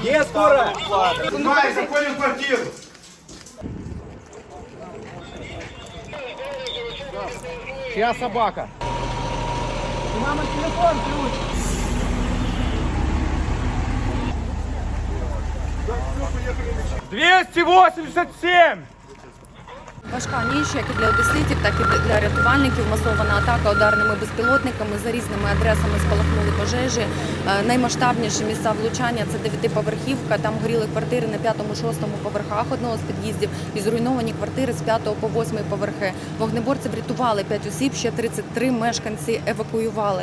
Где скорая? Давай, заходим в квартиру. Чья собака? Мама, телефон, ключ. Двести восемьдесят семь! Важка ніч, як і для одеситів, так і для рятувальників. Масована атака ударними безпілотниками за різними адресами спалахнули пожежі. Е, Наймасштабніші місця влучання це дев'ятиповерхівка. Там горіли квартири на п'ятому-шостому поверхах одного з під'їздів і зруйновані квартири з п'ятого по восьмий поверхи. Вогнеборці врятували 5 осіб, ще 33 мешканці евакуювали.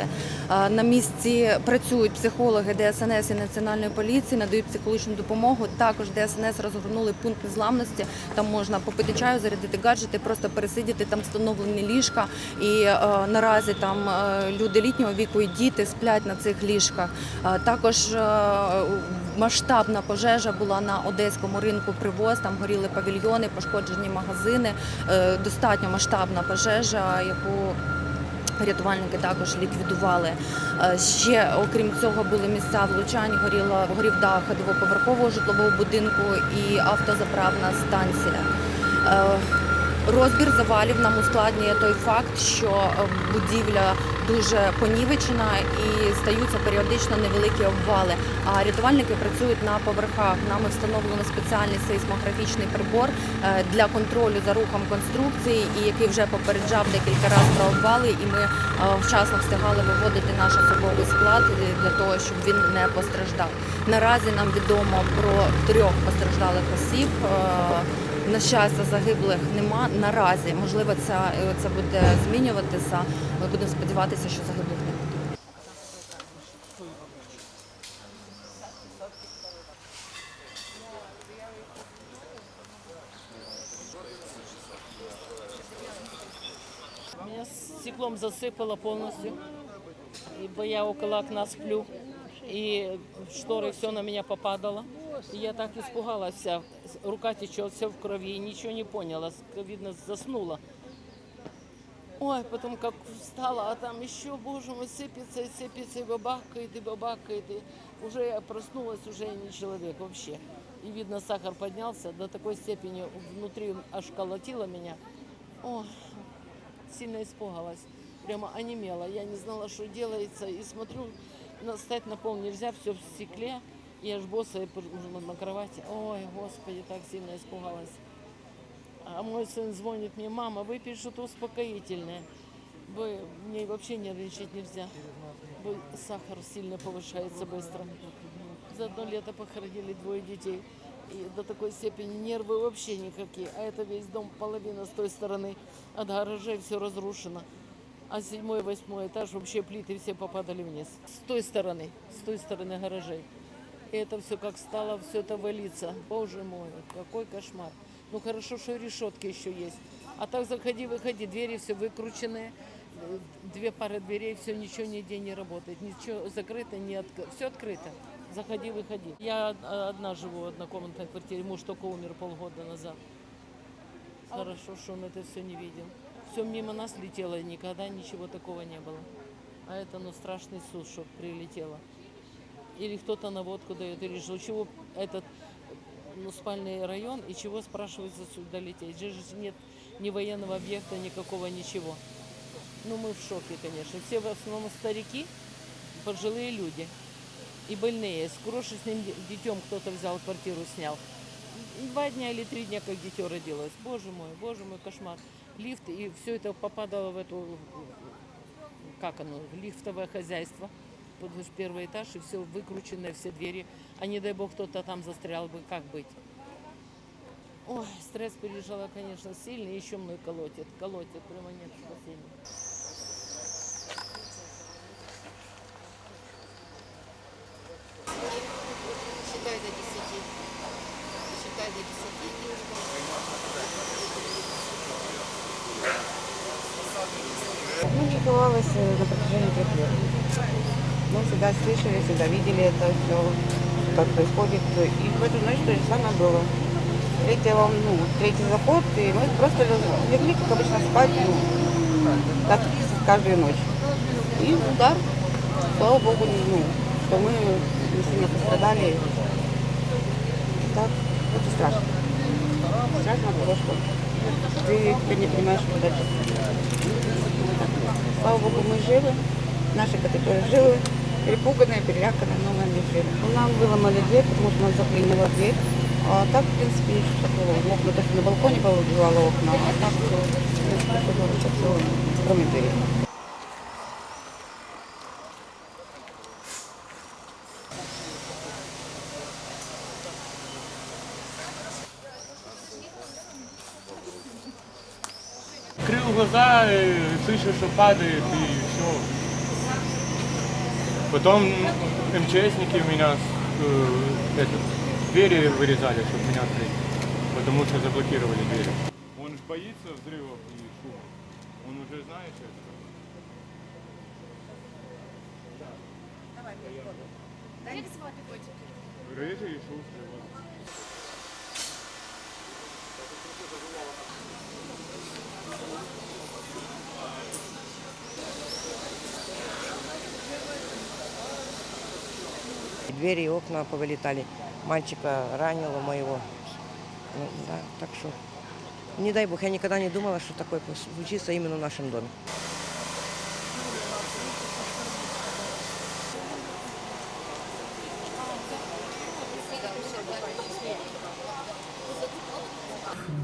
Е, На місці працюють психологи ДСНС і Національної поліції, надають психологічну допомогу. Також ДСНС розгорнули пункт незламності. Там можна попити чаю, зарядити гаджети, просто пересидіти. Там встановлені ліжка. І е, наразі там е, люди літнього віку і діти сплять на цих ліжках. Е, також масштабна пожежа була на одеському ринку привоз. Там горіли павільйони, пошкоджені магазини. Достатньо масштабна пожежа, яку Рятувальники також ліквідували. Ще окрім цього були місця влучань. Горіла горів дах двоповерхового житлового будинку і автозаправна станція. Розбір завалів нам ускладнює той факт, що е, будівля дуже понівечена і стаються періодично невеликі обвали. А рятувальники працюють на поверхах. Нами встановлено спеціальний сейсмографічний прибор е, для контролю за рухом конструкції, і який вже попереджав декілька разів про обвали. І ми е, вчасно встигали виводити наш особовий склад для того, щоб він не постраждав. Наразі нам відомо про трьох постраждалих осіб. Е, на щастя, загиблих нема наразі. Можливо, це, це буде змінюватися. Ми будемо сподіватися, що загиблих не буде. Меня стеклом засыпало полностью, ибо я около окна сплю, и шторы все на меня попадало. И я так испугалась вся, рука течет, все в крови, и ничего не поняла, видно, заснула. Ой, потом как встала, а там еще, боже мой, сыпется и сыпется, и бабахкает, и бабахкает. И уже я проснулась, уже я не человек вообще. И видно, сахар поднялся до такой степени, внутри аж колотило меня. Ой, сильно испугалась. Прямо онемела. Я не знала, что делается. И смотрю, встать на пол нельзя, все в стекле. И аж босая уже на- на кровати. Ой, господи, так сильно испугалась. А мой сын звонит мне, мама, выпей что-то успокоительное. Бо мне вообще нервничать нельзя. Бо сахар сильно повышается быстро. За одно лето похоронили двое детей. И до такой степени нервы вообще никакие. А это весь дом, половина с той стороны. От гаражей все разрушено. А седьмой, восьмой этаж вообще плиты все попадали вниз. С той стороны, с той стороны гаражей. И это все как стало, все это валиться. Боже мой, какой кошмар. Ну хорошо, что решетки еще есть. А так заходи, выходи, двери все выкрученные, две пары дверей, все, ничего нигде не работает, ничего закрыто, не отк... все открыто. Заходи, выходи. Я одна живу в однокомнатной квартире, муж только умер полгода назад. Хорошо, что он это все не видел. Все мимо нас летело, никогда ничего такого не было. А это, ну, страшный суд, что прилетело. Или кто-то наводку дает, или что, чего этот ну, спальный район, и чего, спрашивается, сюда лететь. Здесь же нет ни военного объекта, никакого, ничего. Ну, мы в шоке, конечно. Все в основном старики, пожилые люди и больные. С крошечным де- детем кто-то взял квартиру, снял. Два дня или три дня, как дитё родилось. Боже мой, боже мой, кошмар. Лифт, и все это попадало в эту, как оно, в лифтовое хозяйство. В первый этаж, и все выкрученное, все двери. А не дай бог, кто-то там застрял бы, как быть? Ой, стресс пережила, конечно, сильный, еще мной колотит. Колотит, прямо нет спасения. Считай до десяти. Считай до десяти Ну, не э, на протяжении трех лет. Мы всегда слышали, всегда видели это все, как происходит. И в эту ночь то же самое было. Волна, ну, третий заход, и мы просто легли, как обычно, спать, ну, так каждую ночь. И удар, слава богу, ну, что мы не сильно пострадали. так, это страшно. Страшно того, что ты теперь не понимаешь, куда идти. Слава Богу, мы живы. Наши коты тоже живы. Перепуганные, переляканные, но мы не живы. Ну, нам выломали дверь, потому что нас заклинила дверь. А так, в принципе, ничего такого. Окна только на балконе повыбивало окна, а так, в принципе, все говорится, все, кроме двери. Открыл глаза, э, слышу, что падает, и все. Потом МЧСники меня э, это, двери вырезали, чтобы меня открыть, потому что заблокировали двери. Он ж боится взрывов и шума. Он уже знает это. Рыжий и шустрый. вот. Двери и окна повылетали. Мальчика ранило моего. Ну, да, так что, не дай бог, я никогда не думала, что такое случится именно в нашем доме.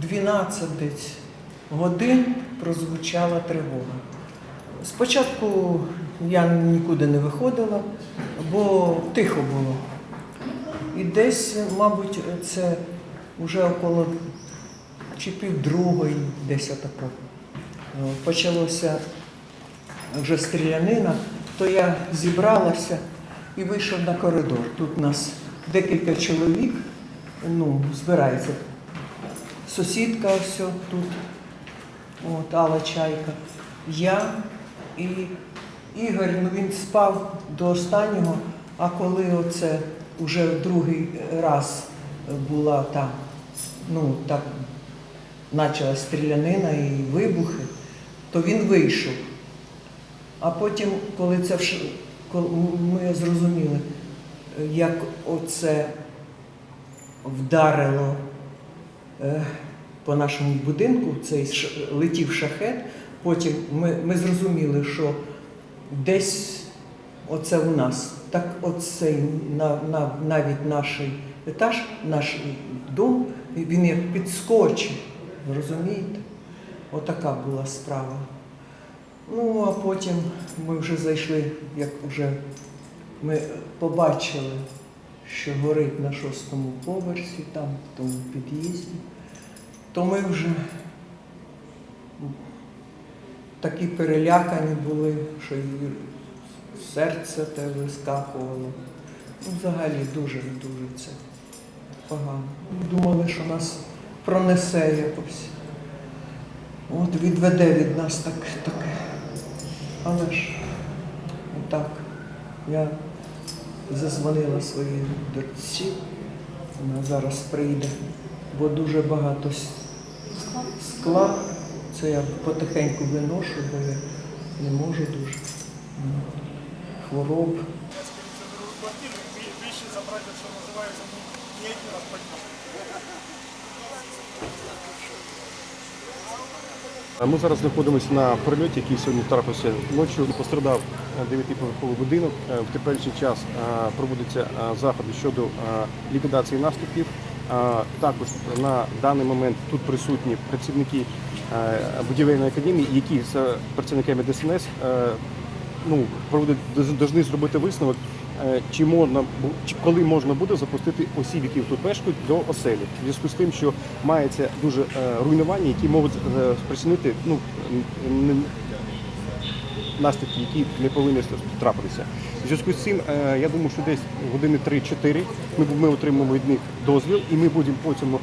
12 годин прозвучала тривога. Спочатку я нікуди не виходила, бо тихо було. І десь, мабуть, це вже около чи півдругої, десь отако. Е, Почалося вже стрілянина, то я зібралася і вийшов на коридор. Тут нас декілька чоловік ну, збирається. Сусідка ось тут, от, Алла Чайка, я і Ігор, ну він спав до останнього, а коли оце вже другий раз була там, ну так, почала стрілянина і вибухи, то він вийшов. А потім, коли це коли ми зрозуміли, як оце вдарило е, по нашому будинку, цей летів шахет, потім ми, ми зрозуміли, що десь оце у нас, так оцей на, на, навіть наш етаж, наш дом, він як підскочив, розумієте? Отака була справа. Ну, а потім ми вже зайшли, як вже ми побачили, що горить на шостому поверсі, там, в тому під'їзді, то ми вже такі перелякані були, що і серце те вискакувало. Ну, взагалі дуже-дуже це погано. Думали, що нас пронесе якось. От відведе від нас так, таке. Але ж так, я зазвонила своїй дочці, вона зараз прийде, бо дуже багато скла. Це я потихеньку виношу, бо я не можу дуже. М, Хвороб. Ми зараз знаходимося на прильоті, який сьогодні трапився ночі. Пострадав е, дев'ятиповерховий будинок. Е, В теперішній час е, проводяться е, заходи щодо ліквідації наслідків. Е, Також на даний момент тут присутні працівники будівельної академії, які з працівниками ДСНС е, ну, повинні зробити висновок, е, чи можна чи коли можна буде запустити осіб, які тут мешкають, до оселі. В зв'язку з тим, що мається дуже е, руйнування, які можуть е, спричинити ну, наслідки, які не повинні трапитися. В зв'язку з цим, е, я думаю, що десь години 3-4 ми, отримаємо від них дозвіл, і ми будемо потім е,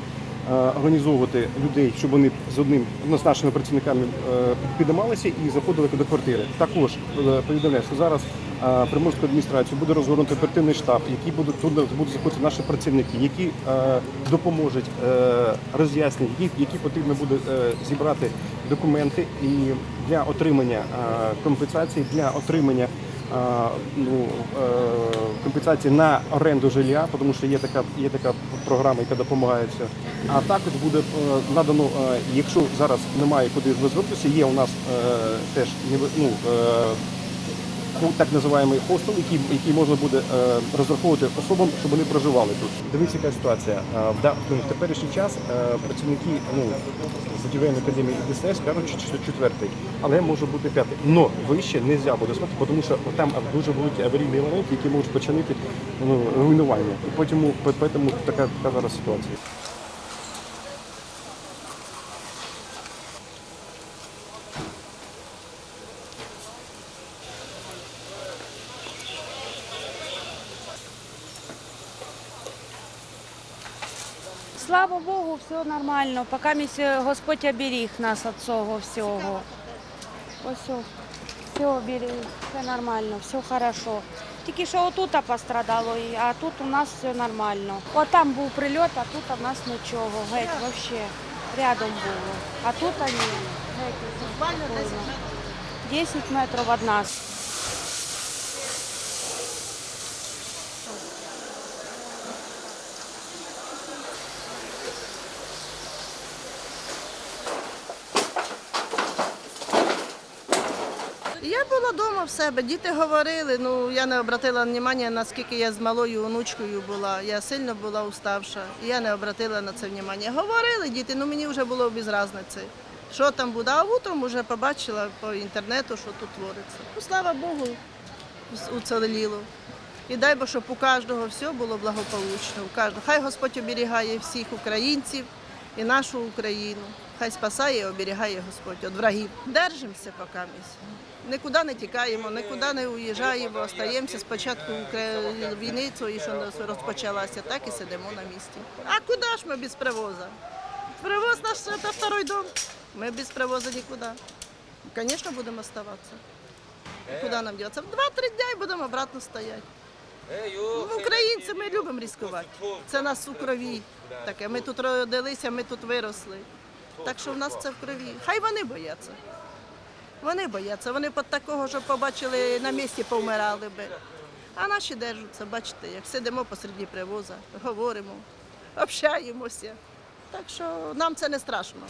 організовувати людей, щоб вони з одним з нашими працівниками е, підіймалися і заходили до квартири. Також е, повідомляю, що зараз е, Приморською адміністрацією буде розгорнутий оперативний штаб, який будуть тут будуть заходити наші працівники, які е, допоможуть е, роз'яснити, які, потрібно буде е, зібрати документи і для отримання е, компенсації, для отримання ну, е, компенсації на оренду жилья, тому що є така, є така програма, яка допомагає Все. А також буде е, надано, е, якщо зараз немає куди звернутися, є у нас е, теж е, ну, так називаємо хостел, який, який можна буде е, розраховувати особам, щоб вони проживали тут. Дивіться, яка ситуація. Е, в, теперішній час е, працівники ну, будівельної академії ДСНС кажуть, що четвертий, але може бути п'ятий. Но вище не можна буде спати, тому що там дуже великі аварійні елементи, які можуть починити ну, руйнування. І потім, тому така, така зараз ситуація. Слава Богу, все нормально. Поки місі Господь оберіг нас від цього всього. Ось все, оберіг, все нормально, все хорошо. Тільки що отут пострадало, а тут у нас все нормально. От там був прильот, а тут у нас нічого. Геть, взагалі. Рядом було. А тут ні. Геть, спокійно. 10 метрів від нас. Була вдома в себе, діти говорили, ну я не обратила увагу, наскільки я з малою онучкою була. Я сильно була уставша, і я не обратила на це увагу. Говорили діти, ну мені вже було без різниці, що там буде. А утром вже побачила по інтернету, що тут твориться. Ну, слава Богу, уцеліло. І дай Бог, щоб у кожного все було благополучно. У кожного. Хай Господь оберігає всіх українців і нашу Україну. Хай спасає і оберігає Господь від врагів. Держимося поки місць. Нікуди не тікаємо, нікуди не уїжджаємо, остаємося спочатку війни, цієї, що нас розпочалася, так і сидимо на місці. А куди ж ми без привоза? Привоз наш це второй дом. Ми без привоза нікуди. Звісно, будемо оставатися. Куди нам діватися? Два-три дня і будемо обратно стояти. Ну, Українці ми любимо ризикувати. Це нас у крові. Таке. Ми тут родилися, ми тут виросли. Так що в нас це в крові. Хай вони бояться. Вони бояться. Вони під такого, що побачили на місці, повмирали би. А наші держаться, бачите, як сидимо посеред привоза, говоримо, общаємося. Так що нам це не страшно.